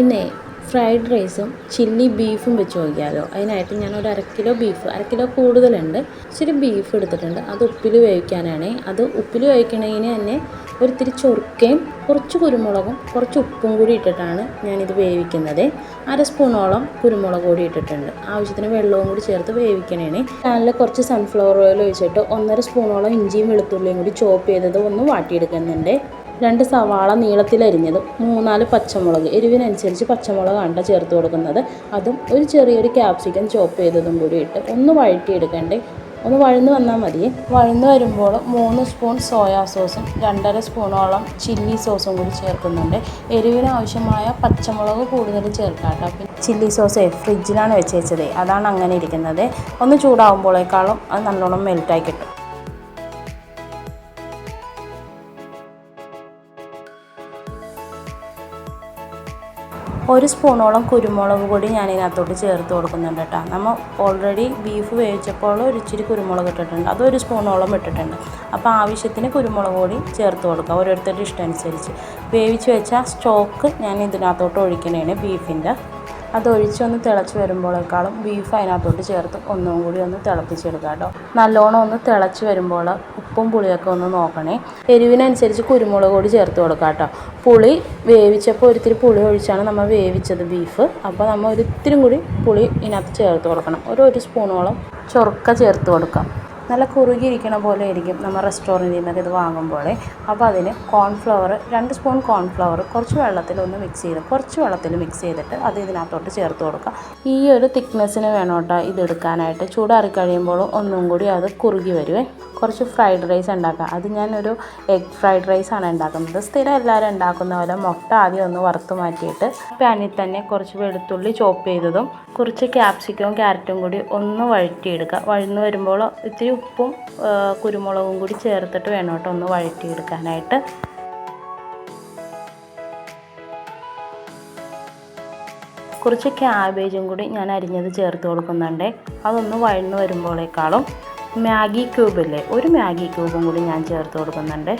ഇന്നേ ഫ്രൈഡ് റൈസും ചില്ലി ബീഫും വെച്ച് നോക്കിയാലോ. അതിനായിട്ട് ഞാൻ ഒരു അര കിലോ ബീഫ് അര കിലോ കൂടുതലുണ്ട്. ഇച്ചിരി ബീഫ് എടുത്തിട്ടുണ്ട്. അത് ഉപ്പിൽ വേവിക്കാനാണ്. അത് ഉപ്പിൽ വേവിക്കണതിന് തന്നെ ഒരിത്തിരി ചൊറുക്കയും കുറച്ച് കുരുമുളകും കുറച്ച് ഉപ്പും കൂടി ഇട്ടിട്ടാണ് ഞാനിത് വേവിക്കുന്നത്. അര സ്പൂണോളം കുരുമുളക് കൂടി ഇട്ടിട്ടുണ്ട്. ആവശ്യത്തിന് വെള്ളവും കൂടി ചേർത്ത് വേവിക്കണേണ് ചാനലിൽ കുറച്ച് സൺഫ്ലവർ ഓയിൽ ഒഴിച്ചിട്ട് ഒന്നര സ്പൂണോളം ഇഞ്ചിയും വെളുത്തുള്ളിയും കൂടി ചോപ്പ് ചെയ്തത് ഒന്ന് വാട്ടിയെടുക്കുന്നുണ്ട്. രണ്ട് സവാള നീളത്തിലരിഞ്ഞതും മൂന്നാൽ പച്ചമുളക് എരിവിനനുസരിച്ച് പച്ചമുളകാണ് ചേർത്ത് കൊടുക്കുന്നത്. അതും ഒരു ചെറിയൊരു ക്യാപ്സിക്കം ചോപ്പ് ചെയ്തതും കൂടി ഇട്ട് ഒന്ന് വഴറ്റിയെടുക്കണ്ടേ? ഒന്ന് വഴന്ന് വന്നാൽ മതി. വഴന്ന് വരുമ്പോൾ മൂന്ന് സ്പൂൺ സോയാ സോസും രണ്ടര സ്പൂണോളം ചില്ലി സോസും കൂടി ചേർക്കുന്നുണ്ട്. എരിവിന് ആവശ്യമായ പച്ചമുളക് കൂടുതൽ ചേർക്കാം കേട്ടോ. പിന്നെ ചില്ലി സോസ് ഫ്രിഡ്ജിലാണ് വെച്ച് വെച്ചത് അതാണ് അങ്ങനെ ഇരിക്കുന്നത്. ഒന്ന് ചൂടാവുമ്പോഴേക്കാളും അത് നല്ലോണം മെൽറ്റായി കിട്ടും. ഒരു സ്പൂണോളം കുരുമുളക് പൊടി ഞാൻ ഇതിനകത്തോട്ട് ചേർത്ത് കൊടുക്കുന്നുണ്ട് കേട്ടോ. നമ്മൾ ഓൾറെഡി ബീഫ് വേവിച്ചപ്പോൾ ഒരു ഇച്ചിരി കുരുമുളക് ഇട്ടിട്ടുണ്ട്. ഒരു സ്പൂണോളം ഇട്ടിട്ടുണ്ട്. അപ്പോൾ ആവശ്യത്തിന് കുരുമുളക് പൊടി ചേർത്ത് കൊടുക്കുക ഓരോരുത്തരുടെ ഇഷ്ടം അനുസരിച്ച്. വേവിച്ച് വെച്ച സ്റ്റോക്ക് ഞാൻ ഇതിനകത്തോട്ട് ഒഴിക്കണേണ് ബീഫിന്റെ അത് ഒഴിച്ചൊന്ന് തിളച്ച് വരുമ്പോഴേക്കാളും ബീഫ് അതിനകത്തോട്ട് ചേർത്ത് ഒന്നും കൂടി ഒന്ന് തിളപ്പിച്ചെടുക്കുക കേട്ടോ. നല്ലോണം ഒന്ന് തിളച്ച് വരുമ്പോൾ ഉപ്പും പുളിയൊക്കെ ഒന്ന് നോക്കണേ. എരിവിനനുസരിച്ച് കുരുമുളക് പൊടി ചേർത്ത് കൊടുക്കാം കേട്ടോ. പുളി വേവിച്ചപ്പോൾ ഒരിത്തിരി പുളി ഒഴിച്ചാണ് നമ്മൾ വേവിച്ചത് ബീഫ് അപ്പോൾ നമ്മൾ ഒരിത്തിരി കൂടി പുളി ഇതിനകത്ത് ചേർത്ത് കൊടുക്കണം. ഒരു ഒരു സ്പൂണോളം ചൊറുക്ക ചേർത്ത് കൊടുക്കാം. നല്ല കുറുകിയിരിക്കണ പോലെ ആയിരിക്കും നമ്മൾ റെസ്റ്റോറന്റിൽ നിന്നൊക്കെ ഇത് വാങ്ങുമ്പോൾ അപ്പോൾ അതിന് കോൺഫ്ലവർ രണ്ട് സ്പൂൺ കോൺഫ്ലവർ കുറച്ച് വെള്ളത്തിൽ ഒന്ന് മിക്സ് ചെയ്ത് കുറച്ച് വെള്ളത്തിൽ മിക്സ് ചെയ്തിട്ട് അത് ഇതിനകത്തോട്ട് ചേർത്ത് കൊടുക്കുക ഈ ഒരു തിക്നെസ്സിന് വേണം കേട്ടോ ഇത് എടുക്കാനായിട്ട്. ചൂടാറി കഴിയുമ്പോൾ ഒന്നും കൂടി അത് കുറുകി വരുവേ. കുറച്ച് ഫ്രൈഡ് റൈസ് ഉണ്ടാക്കാം. അത് ഞാനൊരു എഗ് ഫ്രൈഡ് റൈസ് ആണ് ഉണ്ടാക്കുന്നത്. സ്ഥിരം എല്ലാവരും ഉണ്ടാക്കുന്ന പോലെ മുട്ട ആദ്യം ഒന്ന് വറുത്ത് മാറ്റിയിട്ട് പാനിൽ തന്നെ കുറച്ച് വെളുത്തുള്ളി ചോപ്പ് ചെയ്തതും കുറച്ച് ക്യാപ്സിക്കവും ക്യാരറ്റും കൂടി ഒന്ന് വഴറ്റിയെടുക്കുക. വഴന്ന് വരുമ്പോൾ ഇത്തിരി ഉപ്പും കുരുമുളകും കൂടി ചേർത്തിട്ട് വേണം കേട്ടോ ഒന്ന് വഴറ്റിയെടുക്കാനായിട്ട്. കുറച്ച് ക്യാബേജും കൂടി ഞാൻ അരിഞ്ഞത് ചേർത്ത് കൊടുക്കുന്നുണ്ട്. അതൊന്ന് വഴന്ന് വരുമ്പോഴേക്കാളും മാഗി ക്യൂബില്ലേ ഒരു മാഗി ക്യൂബും കൂടി ഞാൻ ചേർത്ത് കൊടുക്കുന്നുണ്ട്.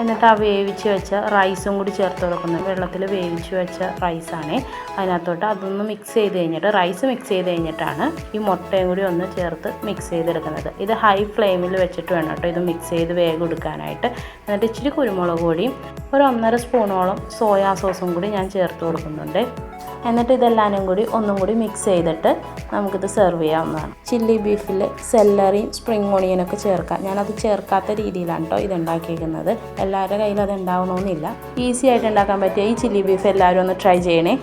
എന്നിട്ട് ആ വേവിച്ച് വെച്ച റൈസും കൂടി ചേർത്ത് കൊടുക്കുന്നത് വെള്ളത്തിൽ വേവിച്ച് വെച്ച റൈസാണ് അതിനകത്തോട്ട് അതൊന്ന് മിക്സ് ചെയ്ത് കഴിഞ്ഞിട്ട് റൈസ് മിക്സ് ചെയ്ത് കഴിഞ്ഞിട്ടാണ് ഈ മുട്ടയും കൂടി ഒന്ന് ചേർത്ത് മിക്സ് ചെയ്തെടുക്കുന്നത്. ഇത് ഹൈ ഫ്ലെയിമിൽ വെച്ചിട്ട് വേണം കേട്ടോ ഇത് മിക്സ് ചെയ്ത് വേഗം എടുക്കാനായിട്ട്. എന്നിട്ട് ഇച്ചിരി കുരുമുളക് പൊടിയും ഒരു ഒന്നര സ്പൂണോളം സോയാ സോസും കൂടി ഞാൻ ചേർത്ത് കൊടുക്കുന്നുണ്ട്. എന്നിട്ട് ഇതെല്ലാനും കൂടി ഒന്നും കൂടി മിക്സ് ചെയ്തിട്ട് നമുക്കിത് സെർവ് ചെയ്യാവുന്നതാണ്. ചില്ലി ബീഫിൽ സെല്ലറിയും സ്പ്രിങ് ഓണിയനൊക്കെ ചേർക്കാം. ഞാനത് ചേർക്കാത്ത രീതിയിലാണ് കേട്ടോ ഇത് ഉണ്ടാക്കിയിരിക്കുന്നത് എല്ലാവരുടെ കയ്യിൽ അത് ഉണ്ടാവണമെന്നില്ല ഈസി ആയിട്ട് ഉണ്ടാക്കാൻ പറ്റിയ ഈ ചില്ലി ബീഫ് എല്ലാവരും ഒന്ന് ട്രൈ ചെയ്യണേ.